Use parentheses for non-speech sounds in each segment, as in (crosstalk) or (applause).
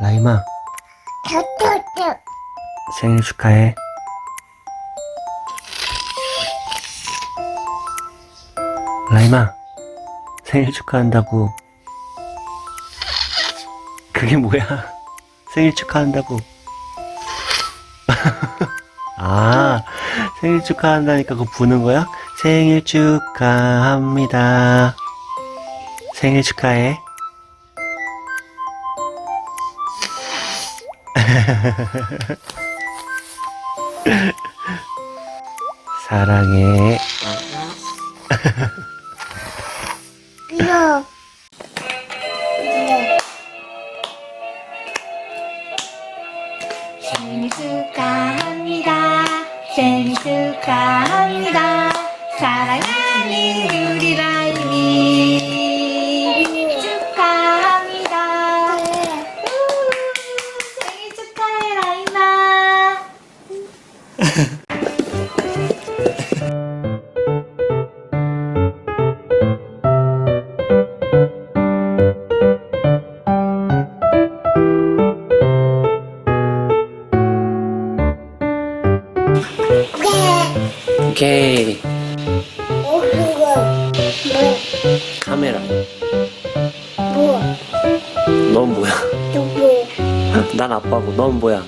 라임아, 생일 축하해. 라임아, 생일 축하한다고. 그게 뭐야? (laughs) 생일 축하한다고. (laughs) 아, 생일 축하한다니까 그거 부는 거야? 생일 축하합니다. 생일 축하해. (laughs) 사랑해. 이거 생일 축하합니다. 생일 축하합니다. 사랑하는 카메라. 뭐넌 뭐야? 누구 (laughs) 난 아빠고, 넌 뭐야?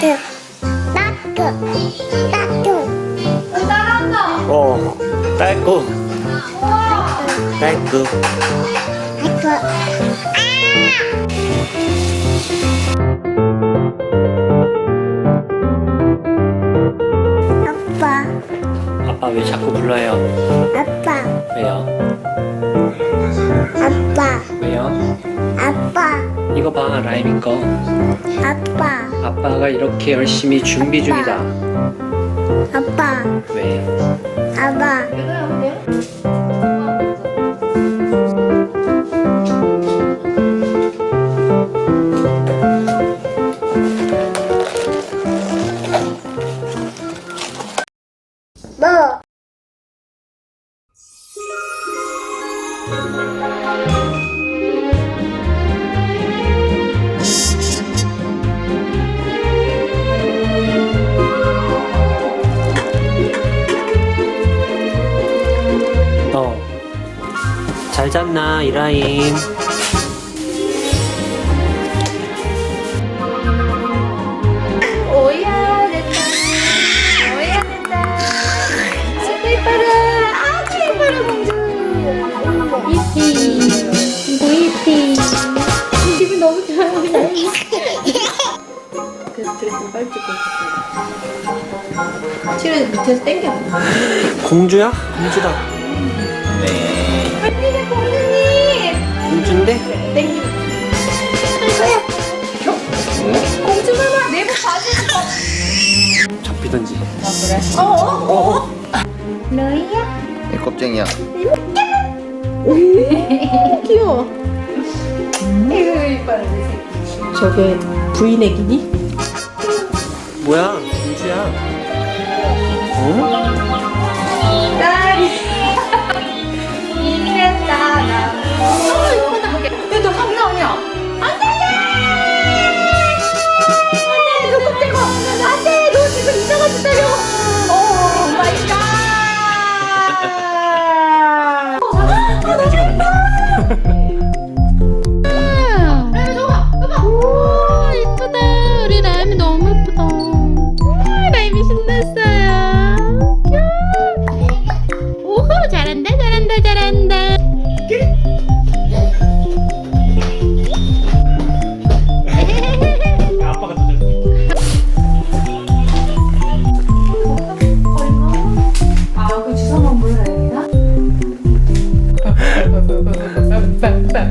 아이트 따뚜 따뚜 어, 딸꾹. 딸꾹. 아이트 아빠 아빠 왜 자꾸 불러요? 아빠 왜요? 이거 봐, 라임인 거. 아빠 아빠가 이렇게 열심히 준비 중이다. 아빠 왜? 아빠 뭐 잘 잤나, 이라임? 오야 됐다. 오야 됐다. 아이고 이뻐라. 아주 이뻐라 공주. 이삐. 이삐. 기분 너무 좋아요. 그 드레스 빨리 찍고 실은 밑에서 당겨. 공주야? 공주다. 빨리 공주인데? 땡기고. 아이고야. 공주 마마 내복 봐주는 잡히던지. 거. 어어? 너희야? 이 껍쟁이야. 귀여워. 이거 내 새끼. 저게 브이넥이니? 뭐야? 공주야. 어?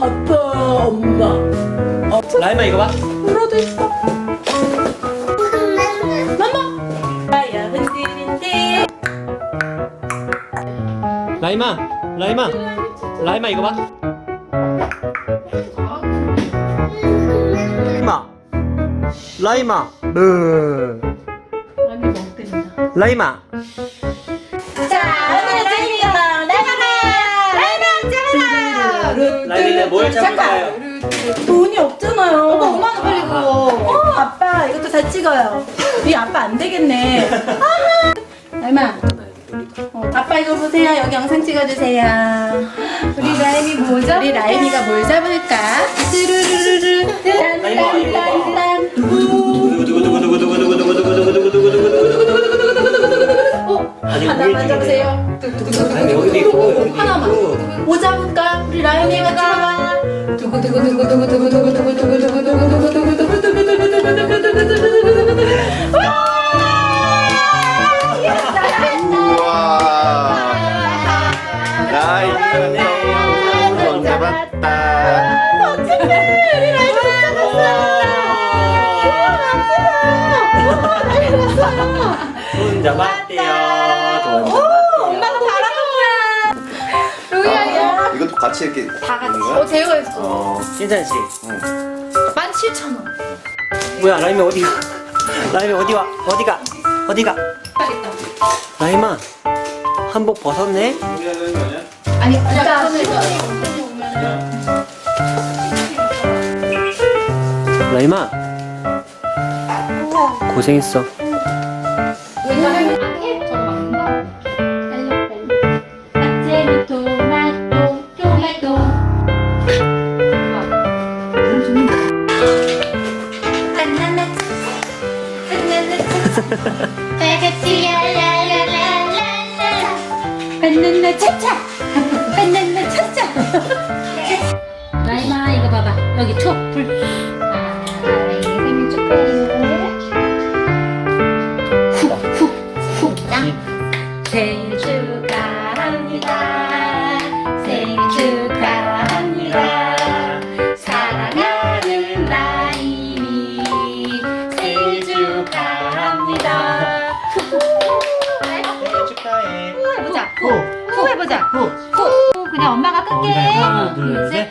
아빠, 엄마. 라임아 이거 봐. 울어도 있어. 마마. 나야 흔들린데. 라임아, 라임아, 라임아 이거 봐. 라임아, 라임아, 으. 라임아. 자 오늘은 라이마 라이마 라이마 잡아라. 라임이는 뭘 잡을까요? 돈이 없잖아요. 오빠 5만 원 빨리 그거. 어, 아빠 이것도 다 찍어요. 이 아빠 안 되겠네. 얼마? 어, 아빠 이거 보세요. 여기 영상 찍어주세요. 우리 라임이 뭐 잡을까? 우리 라임이가 뭘 잡을까? 뚜루루루루 라임아, 이거 봐. 하나만 잡으세요. 아니 여기도 있고 여기도 하나만. 있고. 뭐 잡을까? 우리 라임이가 찍어봐. 야, 이거 손 잡았다. 손 잡았대요. 손 엄마가 바라는 거야. 로이야 이것도 같이 이렇게 다 같이. 어 제가 했어. 어. 신산 씨. 17,000원. 뭐야 라임이 어디? 라임이 어디 와? 어디가? 어디가? 라임아 한복 벗었네? 아니 진짜 라임아 고생했어. 이 후 그냥 엄마가 끌게. 하나 둘 셋.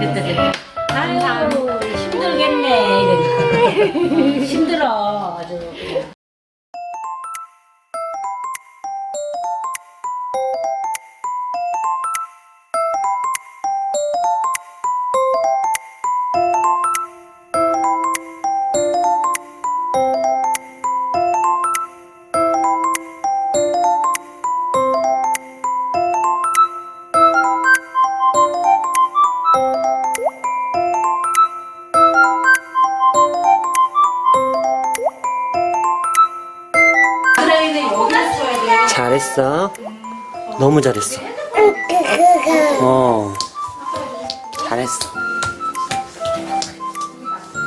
됐다 됐다 아유 힘들겠네. 이러니까 힘들어 잘했어. 너무 잘했어. 어. 잘했어.